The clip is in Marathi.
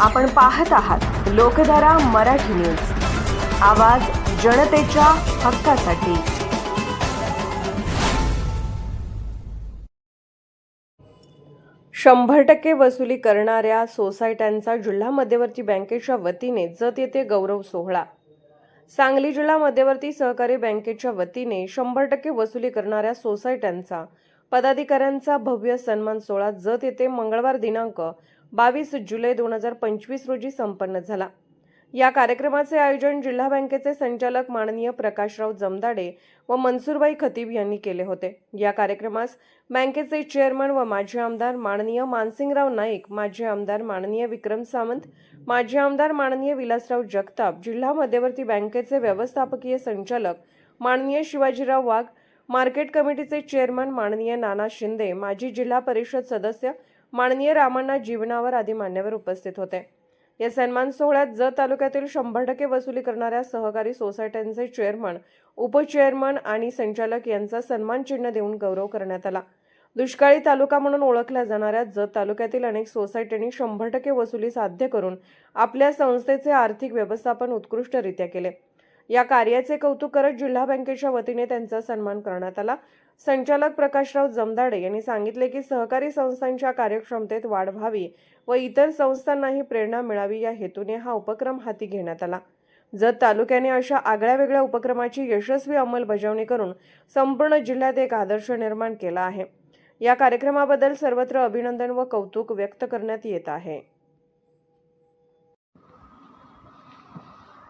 आपण पाहत आहात लोकधारा मराठी न्यूज. आवाज जनतेच्या हक्कासाठी. शंभर टक्के वसुली करणाऱ्या सोसायट्यांचा जिल्हा मध्यवर्ती बँकेच्या वतीने जत येथे गौरव सोहळा. सांगली जिल्हा मध्यवर्ती सहकारी बँकेच्या वतीने शंभर टक्के वसुली करणाऱ्या सोसायट्यांचा पदाधिकाऱ्यांचा भव्य सन्मान सोहळा जत येथे मंगळवार दिनांक बावीस जुलै दोन हजार पंचवीस रोजी संपन्न झाला. या कार्यक्रमाचे आयोजन जिल्हा बँकेचे संचालक माननीय प्रकाशराव जमदाडे व मनसूरबाई खतीब यांनी केले होते. या कार्यक्रमास बँकेचे चेअरमन व माजी आमदार माननीय मानसिंगराव नाईक माजी आमदार माननीय विक्रम सावंत माजी आमदार माननीय विलासराव जगताप जिल्हा मध्यवर्ती बँकेचे व्यवस्थापकीय संचालक माननीय शिवाजीराव वाघ मार्केट कमिटीचे चेअरमन माननीय नाना शिंदे माजी जिल्हा परिषद सदस्य माननीय रामण्णा जीवनावर आदी मान्यवर उपस्थित होते. या सन्मान सोहळ्यात जत तालुक्यातील शंभर टक्के वसुली करणाऱ्या सहकारी सोसायट्यांचे चेअरमन उपचेअरमन आणि संचालक यांचा सन्मान चिन्ह देऊन गौरव करण्यात आला. दुष्काळी तालुका म्हणून ओळखल्या जाणाऱ्या जत तालुक्यातील अनेक सोसायट्यांनी शंभर टक्के वसुली साध्य करून आपल्या संस्थेचे आर्थिक व्यवस्थापन उत्कृष्टरित्या केले. या कार्याचे कौतुक करत जिल्हा बँकेच्या वतीने त्यांचा सन्मान करण्यात आला. संचालक प्रकाशराव जमदाडे यांनी सांगितले की सहकारी संस्थांच्या कार्यक्षमतेत वाढ व्हावी व इतर संस्थांनाही प्रेरणा मिळावी या हेतूने हा उपक्रम हाती घेण्यात आला. जत तालुक्याने अशा आगळ्या वेगळ्या उपक्रमाची यशस्वी अंमलबजावणी करून संपूर्ण जिल्ह्यात एक आदर्श निर्माण केला आहे. या कार्यक्रमाबद्दल सर्वत्र अभिनंदन व कौतुक व्यक्त करण्यात येत आहे.